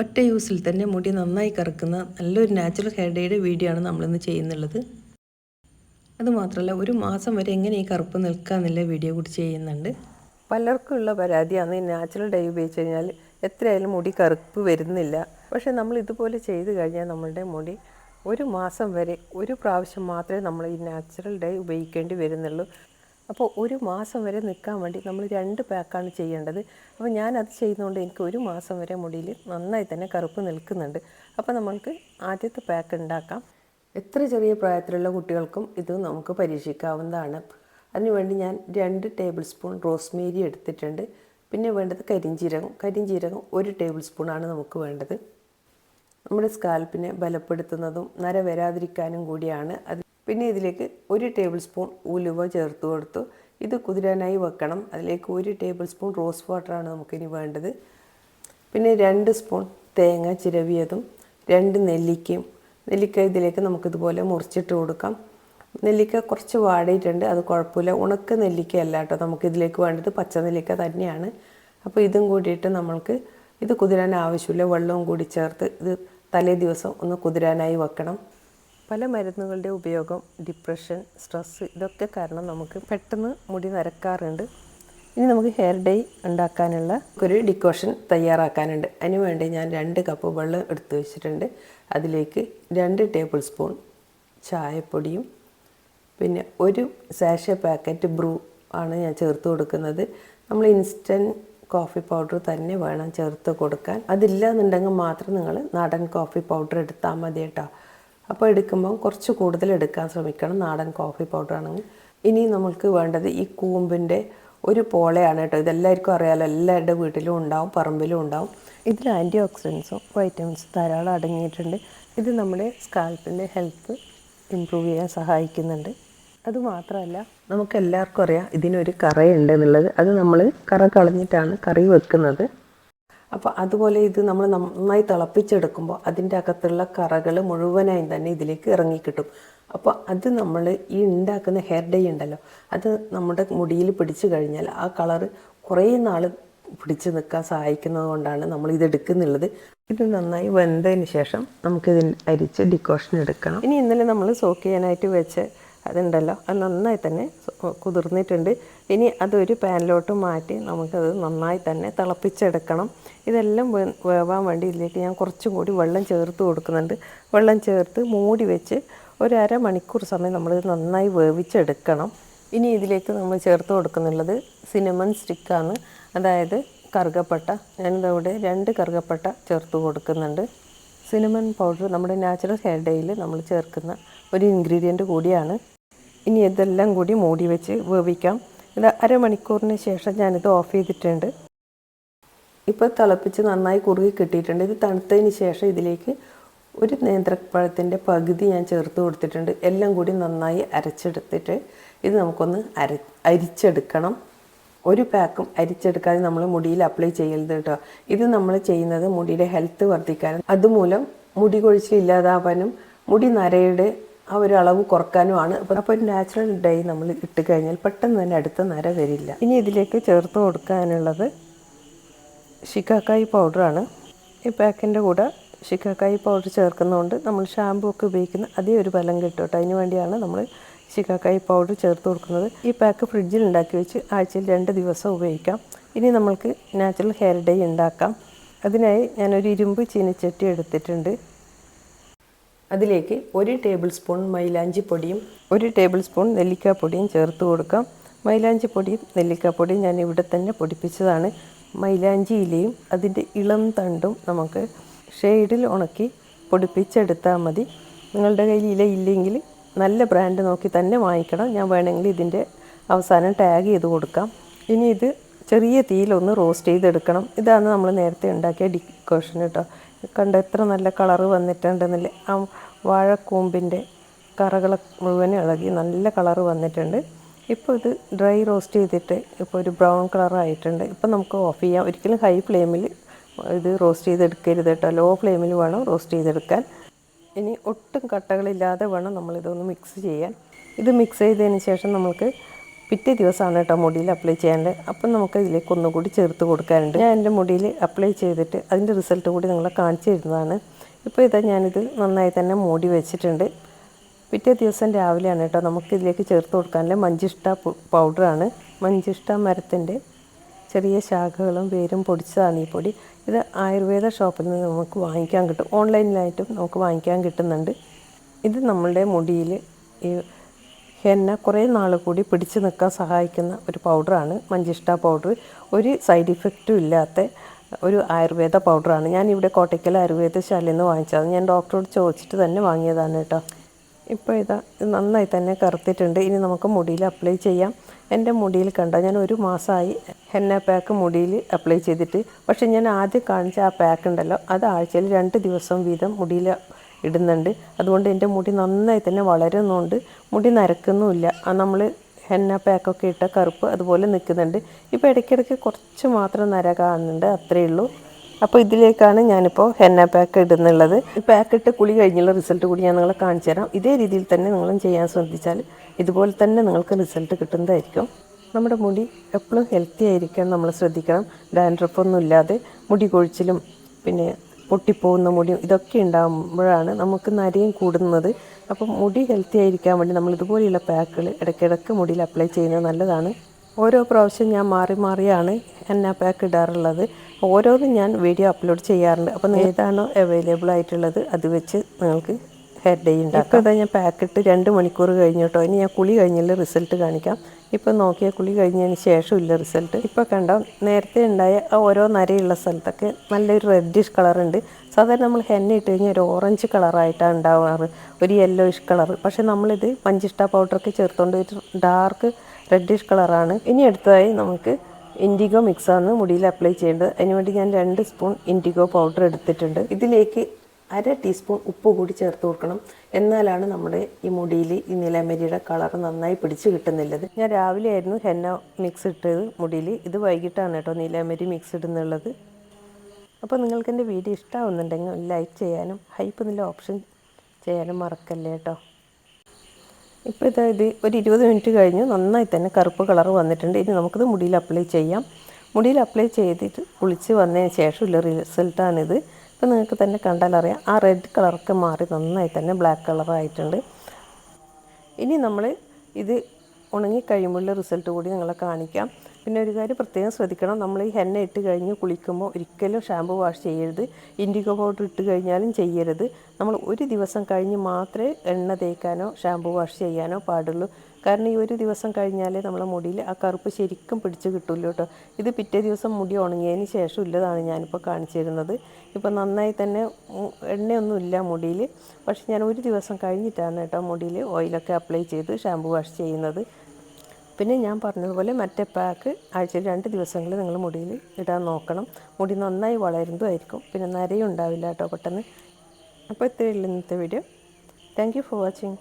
ഒറ്റ യൂസിൽ തന്നെ മുടി നന്നായി കറക്കുന്ന നല്ലൊരു നാച്ചുറൽ ഹെയർ ഡേയുടെ വീഡിയോ ആണ് നമ്മളിന്ന് ചെയ്യുന്നുള്ളത്. അതുമാത്രമല്ല ഒരു മാസം വരെ എങ്ങനെ ഈ കറുപ്പ് നിൽക്കാമെന്നുള്ള വീഡിയോ കൂടി ചെയ്യുന്നുണ്ട്. പലർക്കും ഉള്ള പരാതിയാണ് ഈ നാച്ചുറൽ ഡൈ ഉപയോഗിച്ച് കഴിഞ്ഞാൽ എത്രയായാലും മുടി കറുപ്പ് വരുന്നില്ല. പക്ഷേ നമ്മൾ ഇതുപോലെ ചെയ്ത് കഴിഞ്ഞാൽ നമ്മളുടെ മുടി ഒരു മാസം വരെ ഒരു പ്രാവശ്യം മാത്രമേ നമ്മൾ ഈ നാച്ചുറൽ ഡൈ ഉപയോഗിക്കേണ്ടി വരുന്നുള്ളൂ. അപ്പോൾ ഒരു മാസം വരെ നിൽക്കാൻ വേണ്ടി നമ്മൾ രണ്ട് പാക്കാണ് ചെയ്യേണ്ടത്. അപ്പോൾ ഞാനത് ചെയ്യുന്നതുകൊണ്ട് എനിക്ക് ഒരു മാസം വരെ മുടിയിൽ നന്നായി തന്നെ കറുപ്പ് നിൽക്കുന്നുണ്ട്. അപ്പോൾ നമ്മൾക്ക് ആദ്യത്തെ പാക്ക് ഉണ്ടാക്കാം. എത്ര ചെറിയ പ്രായത്തിലുള്ള കുട്ടികൾക്കും ഇത് നമുക്ക് പരീക്ഷിക്കാവുന്നതാണ്. അതിനുവേണ്ടി ഞാൻ രണ്ട് ടേബിൾ സ്പൂൺ റോസ്മേരി എടുത്തിട്ടുണ്ട്. പിന്നെ വേണ്ടത് കരിഞ്ചീരകം. കരിഞ്ചീരകം ഒരു ടേബിൾ സ്പൂണാണ് നമുക്ക് വേണ്ടത്. നമ്മുടെ സ്കാൽപ്പിനെ ബലപ്പെടുത്തുന്നതും നര വരാതിരിക്കാനും കൂടിയാണ്. അത് പിന്നെ ഇതിലേക്ക് ഒരു ടേബിൾ സ്പൂൺ ഉലുവ ചേർത്ത് കൊടുത്തു. ഇത് കുതിരാനായി വെക്കണം. അതിലേക്ക് ഒരു ടേബിൾ സ്പൂൺ റോസ് വാട്ടറാണ് നമുക്കിനി വേണ്ടത്. പിന്നെ രണ്ട് സ്പൂൺ തേങ്ങ ചിരവിയതും രണ്ട് നെല്ലിക്കയും. നെല്ലിക്ക ഇതിലേക്ക് നമുക്കിതുപോലെ മുറിച്ചിട്ട് കൊടുക്കാം. നെല്ലിക്ക കുറച്ച് വാടിയിട്ടുണ്ട് അത് കുഴപ്പമില്ല. ഉണക്ക നെല്ലിക്ക അല്ല കേട്ടോ നമുക്കിതിലേക്ക് വേണ്ടത്. പച്ച നെല്ലിക്ക തന്നെയാണ്. അപ്പോൾ ഇതും കൂടിയിട്ട് നമ്മൾക്ക് ഇത് കുതിരാൻ ആവശ്യമില്ല. വെള്ളവും കൂടി ചേർത്ത് ഇത് തലേ ദിവസം ഒന്ന് കുതിരാനായി വെക്കണം. പല മരുന്നുകളുടെ ഉപയോഗം ഡിപ്രഷൻ സ്ട്രെസ്സ് ഇതൊക്കെ കാരണം നമുക്ക് പെട്ടെന്ന് മുടി നരക്കാറുണ്ട്. ഇനി നമുക്ക് ഹെയർ ഡൈ ഉണ്ടാക്കാനുള്ള ഒരു ഡിക്കോഷൻ തയ്യാറാക്കാനുണ്ട്. അതിനുവേണ്ടി ഞാൻ രണ്ട് കപ്പ് വെള്ളം എടുത്തു വെച്ചിട്ടുണ്ട്. അതിലേക്ക് രണ്ട് ടേബിൾ സ്പൂൺ ചായപ്പൊടിയും പിന്നെ ഒരു സാഷ പാക്കറ്റ് ബ്രൂ ആണ് ഞാൻ ചേർത്ത് കൊടുക്കുന്നത്. നമ്മൾ ഇൻസ്റ്റന്റ് കോഫി പൗഡർ തന്നെ വേണം ചേർത്ത് കൊടുക്കാൻ. അതില്ല എന്നുണ്ടെങ്കിൽ മാത്രം നിങ്ങൾ നാടൻ കോഫി പൗഡർ എടുത്താൽ മതി കേട്ടോ. അപ്പോൾ എടുക്കുമ്പോൾ കുറച്ച് കൂടുതൽ എടുക്കാൻ ശ്രമിക്കണം. നാടൻ കോഫി പൗഡർ ആണെങ്കിൽ ഇനി നമുക്ക് വേണ്ടത് ഈ കൂമ്പിന്റെ ഒരു പോളയാണ് കേട്ടോ. ഇതെല്ലാവർക്കും അറിയാമല്ലോ എല്ലാവരുടെ വീട്ടിലും ഉണ്ടാവും പറമ്പിലും ഉണ്ടാവും. ഇതിൽ ആന്റി ഓക്സിഡൻസും വൈറ്റമിൻസും ധാരാളം അടങ്ങിയിട്ടുണ്ട്. ഇത് നമ്മുടെ സ്കാൽപ്പിന്റെ ഹെൽത്ത് ഇമ്പ്രൂവ് ചെയ്യാൻ സഹായിക്കുന്നുണ്ട്. അതുമാത്രമല്ല നമുക്ക് എല്ലാവർക്കും അറിയാം ഇതിനൊരു കറയുണ്ട് എന്നുള്ളത്. അത് നമ്മൾ കറ കളഞ്ഞിട്ടാണ് കറി വെക്കുന്നത്. അപ്പോൾ അതുപോലെ ഇത് നമ്മൾ നന്നായി തിളപ്പിച്ചെടുക്കുമ്പോൾ അതിന്റെ അകത്തുള്ള കറകൾ മുഴുവനായും തന്നെ ഇതിലേക്ക് ഇറങ്ങിക്കിട്ടും അപ്പോൾ അത് നമ്മൾ ഈ ഉണ്ടാക്കുന്ന ഹെയർ ഡൈ ഉണ്ടല്ലോ അത് നമ്മുടെ മുടിയിൽ പിടിച്ചു കഴിഞ്ഞാൽ ആ കളറ് കുറേ നാൾ പിടിച്ചു നിൽക്കാൻ സഹായിക്കുന്നത് കൊണ്ടാണ് നമ്മൾ ഇത് എടുക്കുന്നുള്ളത്. ഇത് നന്നായി വെന്തതിന് ശേഷം നമുക്കിതിന് അരിച്ച് ഡിക്കോഷൻ എടുക്കണം. ഇനി ഇന്നലെ നമ്മൾ സോക്ക് ചെയ്യാനായിട്ട് വെച്ച് അതുണ്ടല്ലോ. അത് നന്നായി തന്നെ കുതിർന്നിട്ടുണ്ട്. ഇനി അതൊരു പാനിലോട്ട് മാറ്റി നമുക്കത് നന്നായി തന്നെ തിളപ്പിച്ചെടുക്കണം. ഇതെല്ലാം വേവാൻ വേണ്ടി ഇതിലേക്ക് ഞാൻ കുറച്ചും കൂടി വെള്ളം ചേർത്ത് കൊടുക്കുന്നുണ്ട്. വെള്ളം ചേർത്ത് മൂടി വെച്ച് ഒരു അരമണിക്കൂർ സമയം നമ്മൾ നന്നായി വേവിച്ചെടുക്കണം. ഇനി ഇതിലേക്ക് നമ്മൾ ചേർത്ത് കൊടുക്കുന്നുള്ളത് സിനമൺ സ്റ്റിക്കാണ്. അതായത് കറുകപ്പട്ട. ഞാനിതവിടെ രണ്ട് കറുകപ്പട്ട ചേർത്ത് കൊടുക്കുന്നുണ്ട്. സിനമൺ പൗഡർ നമ്മുടെ നാച്ചുറൽ ഹെയർ ഡേയിൽ നമ്മൾ ചേർക്കുന്ന ഒരു ഇൻഗ്രീഡിയന്റ് കൂടിയാണ്. ഇനി ഇതെല്ലാം കൂടി മൂടി വെച്ച് വേവിക്കാം. ഇത് അരമണിക്കൂറിന് ശേഷം ഞാനിത് ഓഫ് ചെയ്തിട്ടുണ്ട്. ഇപ്പോൾ തിളപ്പിച്ച് നന്നായി കുറുകി കിട്ടിയിട്ടുണ്ട്. ഇത് തണുത്തതിന് ശേഷം ഇതിലേക്ക് ഒരു നേന്ത്രപ്പഴത്തിന്റെ പകുതി ഞാൻ ചേർത്ത് കൊടുത്തിട്ടുണ്ട്. എല്ലാം കൂടി നന്നായി അരച്ചെടുത്തിട്ട് ഇത് നമുക്കൊന്ന് അര അരിച്ചെടുക്കണം. ഒരു പാക്കും അരിച്ചെടുക്കാതെ നമ്മൾ മുടിയിൽ അപ്ലൈ ചെയ്യരുത് കേട്ടോ. ഇത് നമ്മൾ ചെയ്യുന്നത് മുടിയുടെ ഹെൽത്ത് വർദ്ധിക്കാനും അതുമൂലം മുടി കൊഴിച്ചിൽ ഇല്ലാതാവാനും മുടി നരയുടെ ആ ഒരു അളവ് കുറക്കാനുമാണ്. അപ്പോൾ ഒരു നാച്ചുറൽ ഡൈ നമ്മൾ ഇട്ട് കഴിഞ്ഞാൽ പെട്ടെന്ന് തന്നെ അടുത്ത നര വരില്ല. ഇനി ഇതിലേക്ക് ചേർത്ത് കൊടുക്കാനുള്ളത് ഷിക്കാക്കായി പൗഡറാണ് ഈ പാക്കിന്റെ കൂടെ ഷിക്കാക്കായി പൗഡർ ചേർക്കുന്നതുകൊണ്ട് നമ്മൾ ഷാമ്പു ഒക്കെ ഉപയോഗിക്കുന്ന അതേ ഒരു ഫലം കിട്ടും കേട്ടോ അതിന് വേണ്ടിയാണ് നമ്മൾ ശിക്കാക്കായി പൗഡർ ചേർത്ത് കൊടുക്കുന്നത്. ഈ പാക്ക് ഫ്രിഡ്ജിൽ ഉണ്ടാക്കി വെച്ച് ആഴ്ചയിൽ രണ്ട് ദിവസം ഉപയോഗിക്കാം. ഇനി നമ്മൾക്ക് നാച്ചുറൽ ഹെയർ ഡൈ ഉണ്ടാക്കാം. അതിനായി ഞാനൊരു ഇരുമ്പ് ചീനച്ചട്ടി എടുത്തിട്ടുണ്ട്. അതിലേക്ക് ഒരു ടേബിൾ സ്പൂൺ മൈലാഞ്ചി പൊടിയും ഒരു ടേബിൾ സ്പൂൺ നെല്ലിക്കാപ്പൊടിയും ചേർത്ത് കൊടുക്കാം. മൈലാഞ്ചി പൊടിയും നെല്ലിക്കാപ്പൊടിയും ഞാൻ ഇവിടെ തന്നെ പൊടിപ്പിച്ചതാണ്. മൈലാഞ്ചി ഇലയും അതിന്റെ ഇളം തണ്ടും നമുക്ക് ഷെയ്ഡിൽ ഉണക്കി പൊടിപ്പിച്ചെടുത്താൽ മതി. നിങ്ങളുടെ കയ്യിൽ ഇല ഇല്ലെങ്കിൽ നല്ല ബ്രാൻഡ് നോക്കി തന്നെ വാങ്ങിക്കണം. ഞാൻ വേണമെങ്കിൽ ഇതിന്റെ അവസാനം ടാഗ് ചെയ്ത് കൊടുക്കാം. ഇനി ഇത് ചെറിയ തീയിലൊന്ന് റോസ്റ്റ് ചെയ്തെടുക്കണം. ഇതാണ് നമ്മൾ നേരത്തെ ഉണ്ടാക്കിയ ഡിക്കോഷൻ കേട്ടോ. കണ്ട എത്ര നല്ല കളറ് വന്നിട്ടുണ്ടെന്നില്ലേ. ആ വാഴക്കൂമ്പിന്റെ കറകൾ മുഴുവൻ ഇളകി നല്ല കളറ് വന്നിട്ടുണ്ട്. ഇപ്പോൾ ഇത് ഡ്രൈ റോസ്റ്റ് ചെയ്തിട്ട് ഇപ്പോൾ ഒരു ബ്രൗൺ കളറായിട്ടുണ്ട്. ഇപ്പോൾ നമുക്ക് ഓഫ് ചെയ്യാം. ഒരിക്കലും ഹൈ ഫ്ലെയിമിൽ ഇത് റോസ്റ്റ് ചെയ്തെടുക്കരുത് കേട്ടോ. ലോ ഫ്ലെയിമിൽ വേണം റോസ്റ്റ് ചെയ്തെടുക്കാൻ. ഇനി ഒട്ടും കട്ടകളില്ലാതെ വേണം നമ്മളിതൊന്ന് മിക്സ് ചെയ്യാൻ. ഇത് മിക്സ് ചെയ്തതിന് ശേഷം നമുക്ക് പിറ്റേ ദിവസമാണ് കേട്ടോ മുടിയിൽ അപ്ലൈ ചെയ്യാനുള്ളത് അപ്പം നമുക്ക് ഇതിലേക്ക് ഒന്നുകൂടി ചേർത്ത് കൊടുക്കാനുണ്ട്. ഞാൻ എന്റെ മുടിയിൽ അപ്ലൈ ചെയ്തിട്ട് അതിന്റെ റിസൾട്ട് കൂടി നിങ്ങളെ കാണിച്ചു തരുന്നതാണ്. ഇപ്പോൾ ഇതാ ഞാനിത് നന്നായി തന്നെ മൂടി വെച്ചിട്ടുണ്ട്. പിറ്റേ ദിവസം രാവിലെയാണ് കേട്ടോ നമുക്ക് ഇതിലേക്ക് ചേർത്ത് കൊടുക്കാനുള്ള മഞ്ചിഷ്ട പൗഡറാണ് മഞ്ചിഷ്ട മരത്തിന്റെ ചെറിയ ശാഖകളും വേരും പൊടിച്ചതാണ് ഈ പൊടി. ഇത് ആയുർവേദ ഷോപ്പിൽ നിന്ന് നമുക്ക് വാങ്ങിക്കാൻ കിട്ടും. ഓൺലൈനിലായിട്ടും നമുക്ക് വാങ്ങിക്കാൻ കിട്ടുന്നുണ്ട്. ഇത് നമ്മളുടെ മുടിയിൽ ഈ ഹെന്ന കുറേ നാൾ കൂടി പിടിച്ചു നിൽക്കാൻ സഹായിക്കുന്ന ഒരു പൗഡറാണ് മഞ്ചിഷ്ട പൗഡർ ഒരു സൈഡ് ഇഫക്റ്റും ഇല്ലാത്ത ഒരു ആയുർവേദ പൗഡറാണ്. ഞാൻ ഇവിടെ കോട്ടയ്ക്കൽ ആയുർവേദശാലയിൽ നിന്ന് വാങ്ങിച്ചത്. ഞാൻ ഡോക്ടറോട് ചോദിച്ചിട്ട് തന്നെ വാങ്ങിയതാണ് കേട്ടോ. ഇപ്പോൾ ഇത് നന്നായി തന്നെ കറുത്തിട്ടുണ്ട്. ഇനി നമുക്ക് മുടിയിൽ അപ്ലൈ ചെയ്യാം. എന്റെ മുടിയിൽ കണ്ട ഞാൻ ഒരു മാസമായി ഹെന്ന പാക്ക് മുടിയിൽ അപ്ലൈ ചെയ്തിട്ട്. പക്ഷേ ഞാൻ ആദ്യം കാണിച്ച ആ പാക്ക് ഉണ്ടല്ലോ അത് ആഴ്ചയിൽ രണ്ട് ദിവസം വീതം മുടിയിൽ ഇടുന്നുണ്ട്. അതുകൊണ്ട് എന്റെ മുടി നന്നായി തന്നെ വളരുന്നുണ്ട്. മുടി നരക്കുന്നുമില്ല. ആ നമ്മൾ ഹെന്ന പാക്കൊക്കെ ഇട്ട കറുപ്പ് അതുപോലെ നിൽക്കുന്നുണ്ട്. ഇപ്പോൾ ഇടയ്ക്കിടയ്ക്ക് കുറച്ച് മാത്രം നര കാണുന്നുണ്ട് അത്രയേ ഉള്ളൂ. അപ്പോൾ ഇതിലേക്കാണ് ഞാനിപ്പോൾ ഹെന്ന പാക്ക് ഇടുന്നുള്ളത്. പാക്ക് ഇട്ട് കുളി കഴിഞ്ഞുള്ള റിസൾട്ട് കൂടി ഞാൻ നിങ്ങളെ കാണിച്ചു തരാം. ഇതേ രീതിയിൽ തന്നെ നിങ്ങളും ചെയ്യാൻ ശ്രദ്ധിച്ചാൽ ഇതുപോലെ തന്നെ നിങ്ങൾക്ക് റിസൾട്ട് കിട്ടുന്നതായിരിക്കും. നമ്മുടെ മുടി എപ്പോഴും ഹെൽത്തി ആയിരിക്കാൻ നമ്മൾ ശ്രദ്ധിക്കണം. ഡാൻഡ്രഫൊന്നും ഇല്ലാതെ മുടി കൊഴിച്ചിലും പിന്നെ പൊട്ടിപ്പോകുന്ന മുടി ഇതൊക്കെ ഉണ്ടാകുമ്പോഴാണ് നമുക്ക് നരയും കൂടുന്നത്. അപ്പം മുടി ഹെൽത്തി ആയിരിക്കാൻ വേണ്ടി നമ്മൾ ഇതുപോലെയുള്ള പാക്കുകൾ ഇടയ്ക്കിടയ്ക്ക് മുടിയിൽ അപ്ലൈ ചെയ്യുന്നത് നല്ലതാണ്. ഓരോ പ്രാവശ്യം ഞാൻ മാറി മാറിയാണ് എന്ന പാക്ക് ഇടാറുള്ളത്. ഓരോന്നും ഞാൻ വീഡിയോ അപ്ലോഡ് ചെയ്യാറുണ്ട്. അപ്പം ഏതാണോ അവൈലബിൾ ആയിട്ടുള്ളത് അത് വെച്ച് നിങ്ങൾക്ക് ഹെഡ് ഡേ ഉണ്ടാക്കാം. ഇപ്പോൾ ഇതാ ഞാൻ പാക്കിട്ട് രണ്ട് മണിക്കൂർ കഴിഞ്ഞിട്ടോ ഇനി ഞാൻ കുളി കഴിഞ്ഞുള്ള റിസൾട്ട് കാണിക്കാം. ഇപ്പോൾ നോക്കിയ കുളി കഴിഞ്ഞതിന് ശേഷമില്ല റിസൾട്ട്. ഇപ്പോൾ കണ്ടോ നേരത്തെ ഉണ്ടായ ആ ഓരോ നരയുള്ള സ്ഥലത്തൊക്കെ നല്ലൊരു റെഡിഷ് കളറുണ്ട്. സാധാരണ നമ്മൾ ഹെന്ന ഇട്ട് കഴിഞ്ഞാൽ ഒരു ഓറഞ്ച് കളറായിട്ടാണ് ഉണ്ടാവാറ് ഒരു യെല്ലോയിഷ് കളർ പക്ഷേ നമ്മളിത് പഞ്ചിഷ്ട പൗഡറൊക്കെ ചേർത്തുകൊണ്ട് ഒരു ഡാർക്ക് റെഡിഷ് കളറാണ്. ഇനി അടുത്തതായി നമുക്ക് ഇൻഡിഗോ മിക്സാണ് മുടിയിൽ അപ്ലൈ ചെയ്യേണ്ടത്. അതിനുവേണ്ടി ഞാൻ രണ്ട് സ്പൂൺ ഇൻഡിഗോ പൗഡർ എടുത്തിട്ടുണ്ട്. ഇതിലേക്ക് അര ടീസ്പൂൺ ഉപ്പ് കൂടി ചേർത്ത് കൊടുക്കണം. എന്നാലാണ് നമ്മുടെ ഈ മുടിയിൽ ഈ നിലമരിയുടെ കളർ നന്നായി പിടിച്ച് കിട്ടുന്നുള്ളത് ഞാൻ രാവിലെ ആയിരുന്നു ഹെന്ന മിക്സ് ഇട്ടത് മുടിയിൽ. ഇത് വൈകിട്ടാണ് കേട്ടോ നീലാമരി മിക്സ് ഇടുന്നുള്ളത്. അപ്പോൾ നിങ്ങൾക്ക് എന്റെ വീഡിയോ ഇഷ്ടമാവുന്നുണ്ടെങ്കിൽ ലൈക്ക് ചെയ്യാനും ഹൈപ്പ് എന്നുള്ള ഓപ്ഷൻ ചെയ്യാനും മറക്കല്ലേ കേട്ടോ. ഇപ്പോൾ ഇതാ ഇത് ഒരു ഇരുപത് മിനിറ്റ് കഴിഞ്ഞ്. നന്നായി തന്നെ കറുപ്പ് കളർ വന്നിട്ടുണ്ട്. ഇനി നമുക്കിത് മുടിയിൽ അപ്ലൈ ചെയ്യാം. മുടിയിൽ അപ്ലൈ ചെയ്തിട്ട് കുളിച്ച് വന്നതിന് ശേഷമുള്ള റിസൾട്ടാണിത് ഇപ്പോൾ നിങ്ങൾക്ക് തന്നെ കണ്ടാലറിയാം ആ റെഡ് കളറൊക്കെ മാറി നന്നായി തന്നെ ബ്ലാക്ക് കളറായിട്ടുണ്ട് ഇനി നമ്മൾ ഇത് ഉണങ്ങി കഴിയുമ്പോഴുള്ള റിസൾട്ട് കൂടി നിങ്ങളെ കാണിക്കാം. പിന്നെ ഒരു കാര്യം പ്രത്യേകം ശ്രദ്ധിക്കണം. നമ്മൾ ഈ ഹെന്ന ഇട്ട് കഴിഞ്ഞ് കുളിക്കുമ്പോൾ ഒരിക്കലും ഷാമ്പു വാഷ് ചെയ്യരുത്. ഇൻഡിഗോ പൗഡർ ഇട്ട് കഴിഞ്ഞാലും ചെയ്യരുത്. നമ്മൾ ഒരു ദിവസം കഴിഞ്ഞ് മാത്രമേ എണ്ണ തേക്കാനോ ഷാമ്പു വാഷ് ചെയ്യാനോ പാടുള്ളൂ. കാരണം ഈ ഒരു ദിവസം കഴിഞ്ഞാലേ നമ്മളെ മുടിയിൽ ആ കറുപ്പ് ശരിക്കും പിടിച്ച് കിട്ടുമല്ലോ കേട്ടോ ഇത് പിറ്റേ ദിവസം മുടി ഉണങ്ങിയതിന് ശേഷം ഉള്ളതാണ് ഞാനിപ്പോൾ കാണിച്ചു തരുന്നത്. ഇപ്പോൾ നന്നായി തന്നെ എണ്ണയൊന്നുമില്ല മുടിയിൽ പക്ഷെ ഞാൻ ഒരു ദിവസം കഴിഞ്ഞിട്ടാണ് കേട്ടോ മുടിയിൽ ഓയിലൊക്കെ അപ്ലൈ ചെയ്ത് ഷാമ്പു വാഷ് ചെയ്യുന്നത്. പിന്നെ ഞാൻ പറഞ്ഞതുപോലെ മറ്റേ പാക്ക് ആഴ്ചയിൽ രണ്ട് ദിവസങ്ങളിൽ നിങ്ങൾ മുടിയിൽ ഇടാൻ നോക്കണം. മുടി നന്നായി വളരുന്നതുമായിരിക്കും പിന്നെ നരയും ഉണ്ടാവില്ല കേട്ടോ പെട്ടെന്ന്. അപ്പോൾ ഇത്രയുള്ള ഇന്നത്തെ വീഡിയോ താങ്ക് ഫോർ വാച്ചിങ്